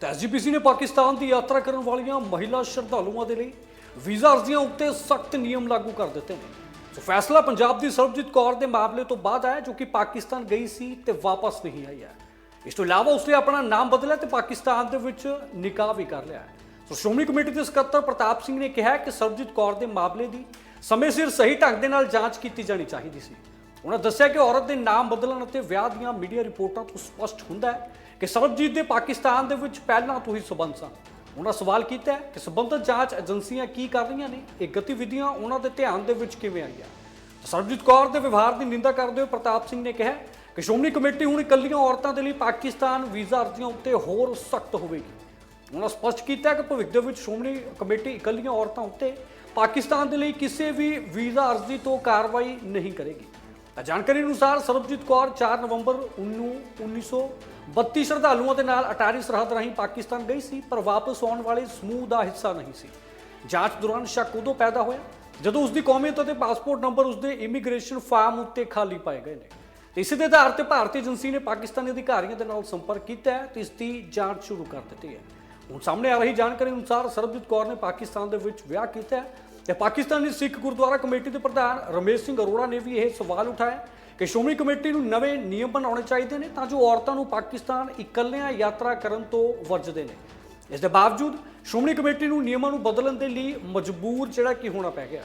ਤਾਂ ਐਸਜੀਪੀਸੀ ਨੇ ਪਾਕਿਸਤਾਨ ਦੀ ਯਾਤਰਾ ਕਰਨ ਵਾਲੀਆਂ ਮਹਿਲਾ ਸ਼ਰਧਾਲੂਆਂ ਦੇ ਲਈ ਵੀਜ਼ਾ ਅਰਜ਼ੀਆਂ ਉੱਤੇ ਸਖਤ ਨਿਯਮ ਲਾਗੂ ਕਰ ਦਿੱਤੇ ਨੇ। ਸੋ ਫੈਸਲਾ ਪੰਜਾਬ ਦੀ ਸਰਬਜੀਤ ਕੌਰ ਦੇ ਮਾਮਲੇ ਤੋਂ ਬਾਅਦ ਆਇਆ, ਜੋ ਕਿ ਪਾਕਿਸਤਾਨ ਗਈ ਸੀ ਤੇ ਵਾਪਸ ਨਹੀਂ ਆਈ ਹੈ। ਇਸ ਤੋਂ ਇਲਾਵਾ ਉਸਨੇ ਆਪਣਾ ਨਾਮ ਬਦਲਿਆ ਤੇ ਪਾਕਿਸਤਾਨ ਦੇ ਵਿੱਚ ਨਿਕਾਹ ਵੀ ਕਰ ਲਿਆ ਹੈ। ਸੋ ਸ਼੍ਰੋਮਣੀ ਕਮੇਟੀ ਦੇ ਸਕੱਤਰ ਪ੍ਰਤਾਪ ਸਿੰਘ ਨੇ ਕਿਹਾ ਕਿ ਸਰਬਜੀਤ ਕੌਰ ਦੇ ਮਾਮਲੇ ਦੀ ਸਮੇਂ ਸਿਰ ਸਹੀ ਢੰਗ ਦੇ ਨਾਲ ਜਾਂਚ ਕੀਤੀ ਜਾਣੀ ਚਾਹੀਦੀ ਸੀ। ਉਹਨਾਂ ਦੱਸਿਆ ਕਿ ਔਰਤ ਦੇ ਨਾਮ ਬਦਲਣ ਅਤੇ ਵਿਆਹ ਦੀਆਂ ਮੀਡੀਆ ਰਿਪੋਰਟਾਂ ਤੋਂ ਸਪਸ਼ਟ ਹੁੰਦਾ ਹੈ ਕਿ ਸਰਬਜੀਤ ਦੇ ਪਾਕਿਸਤਾਨ ਦੇ ਵਿੱਚ ਪਹਿਲਾਂ ਤੋਂ ਹੀ ਸਬੰਧ ਸਨ। ਉਹਨਾਂ ਸਵਾਲ ਕੀਤਾ ਕਿ ਸਬੰਧਤ ਜਾਂਚ ਏਜੰਸੀਆਂ ਕੀ ਕਰ ਰਹੀਆਂ ਨੇ, ਇਹ ਗਤੀਵਿਧੀਆਂ ਉਹਨਾਂ ਦੇ ਧਿਆਨ ਦੇ ਵਿੱਚ ਕਿਵੇਂ ਆਈਆਂ। ਸਰਬਜੀਤ ਕੌਰ ਦੇ ਵਿਵਹਾਰ ਦੀ ਨਿੰਦਾ ਕਰਦੇ ਹੋਏ ਪ੍ਰਤਾਪ ਸਿੰਘ ਨੇ ਕਿਹਾ ਕਿ ਸ਼੍ਰੋਮਣੀ ਕਮੇਟੀ ਹੁਣ ਇਕੱਲੀਆਂ ਔਰਤਾਂ ਦੇ ਲਈ ਪਾਕਿਸਤਾਨ ਵੀਜ਼ਾ ਅਰਜ਼ੀਆਂ ਉੱਤੇ ਹੋਰ ਸਖਤ ਹੋਵੇਗੀ। ਉਹਨਾਂ ਸਪਸ਼ਟ ਕੀਤਾ ਕਿ ਭਵਿੱਖ ਦੇ ਵਿੱਚ ਸ਼੍ਰੋਮਣੀ ਕਮੇਟੀ ਇਕੱਲੀਆਂ ਔਰਤਾਂ ਉੱਤੇ ਪਾਕਿਸਤਾਨ ਦੇ ਲਈ ਕਿਸੇ ਵੀ ਵੀਜ਼ਾ ਅਰਜ਼ੀ ਤੋਂ ਕਾਰਵਾਈ ਨਹੀਂ ਕਰੇਗੀ। ਜਾਣਕਾਰੀ ਅਨੁਸਾਰ ਸਰਬਜੀਤ ਕੌਰ 4 ਨਵੰਬਰ 1932 ਸ਼ਰਧਾਲੂਆਂ ਦੇ ਨਾਲ ਅਟਾਰੀ ਸਰਹੱਦ ਰਾਹੀਂ ਪਾਕਿਸਤਾਨ ਗਈ ਸੀ, ਪਰ ਵਾਪਸ ਆਉਣ ਵਾਲੇ ਸਮੂਹ ਦਾ ਹਿੱਸਾ ਨਹੀਂ ਸੀ। ਜਾਂਚ ਦੌਰਾਨ ਸ਼ੱਕ ਉਦੋਂ ਪੈਦਾ ਹੋਇਆ ਜਦੋਂ ਉਸ ਦੀ ਕੌਮੀਅਤ ਅਤੇ ਪਾਸਪੋਰਟ ਨੰਬਰ ਉਸ ਦੇ ਇਮੀਗ੍ਰੇਸ਼ਨ ਫਾਰਮ ਉੱਤੇ ਖਾਲੀ ਪਾਏ ਗਏ ਨੇ। ਤੇ ਇਸੇ ਦੇ ਆਧਾਰ ਤੇ ਭਾਰਤੀ ਏਜੰਸੀ ਨੇ ਪਾਕਿਸਤਾਨੀ ਅਧਿਕਾਰੀਆਂ ਦੇ ਨਾਲ ਸੰਪਰਕ ਕੀਤਾ ਹੈ ਤੇ ਇਸ ਦੀ ਜਾਂਚ ਸ਼ੁਰੂ ਕਰ ਦਿੱਤੀ ਹੈ। ਹੁਣ ਸਾਹਮਣੇ ਆ ਰਹੀ ਜਾਣਕਾਰੀ ਅਨੁਸਾਰ ਸਰਬਜੀਤ ਕੌਰ ਨੇ ਪਾਕਿਸਤਾਨ ਦੇ ਵਿੱਚ ਵਿਆਹ ਕੀਤਾ ਹੈ ਤੇ ਪਾਕਿਸਤਾਨੀ ਸਿੱਖ ਗੁਰਦੁਆਰਾ ਕਮੇਟੀ ਦੇ ਪ੍ਰਧਾਨ ਰਮੇਸ਼ ਸਿੰਘ ਅਰੋੜਾ ਨੇ ਵੀ ਇਹ ਸਵਾਲ ਉਠਾਇਆ ਕਿ ਸ਼੍ਰੋਮਣੀ ਕਮੇਟੀ ਨੂੰ ਨਵੇਂ ਨਿਯਮ ਬਣਾਉਣੇ ਚਾਹੀਦੇ ਨੇ ਤਾਂ ਜੋ ਔਰਤਾਂ ਨੂੰ ਪਾਕਿਸਤਾਨ ਇਕੱਲਿਆਂ ਯਾਤਰਾ ਕਰਨ ਤੋਂ ਵਰਜਦੇ ਨੇ। ਇਸ ਦੇ ਬਾਵਜੂਦ ਸ਼੍ਰੋਮਣੀ ਕਮੇਟੀ ਨੂੰ ਨਿਯਮਾਂ ਨੂੰ ਬਦਲਣ ਦੇ ਲਈ ਮਜਬੂਰ ਜਿਹੜਾ ਕਿ ਹੋਣਾ ਪੈ ਗਿਆ